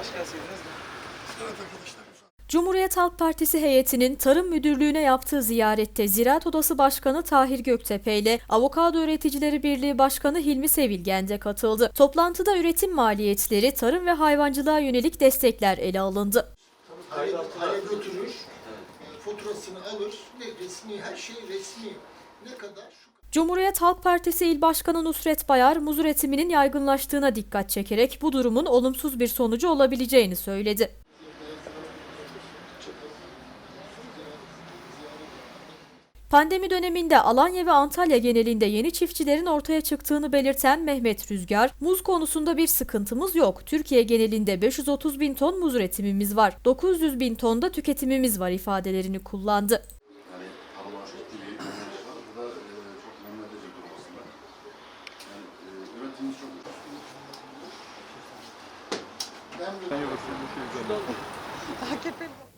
Hoş gelseydiniz de. Cumhuriyet Halk Partisi heyetinin Tarım Müdürlüğü'ne yaptığı ziyarette Ziraat Odası Başkanı Tahir Göktepe ile Avokado Üreticileri Birliği Başkanı Hilmi Sevilgen de katıldı. Toplantıda üretim maliyetleri, tarım ve hayvancılığa yönelik destekler ele alındı. Hale, hale götürür, faturasını alır ve resmi, her şey resmi. Ne kadar? Şu Cumhuriyet Halk Partisi İl Başkanı Nusret Bayar, muz üretiminin yaygınlaştığına dikkat çekerek bu durumun olumsuz bir sonucu olabileceğini söyledi. Pandemi döneminde Alanya ve Antalya genelinde yeni çiftçilerin ortaya çıktığını belirten Mehmet Rüzgar, muz konusunda bir sıkıntımız yok. Türkiye genelinde 530 bin ton muz üretimimiz var. 900 bin ton da tüketimimiz var ifadelerini kullandı. E, üretimimiz çok ucuz. Ben AKP'li.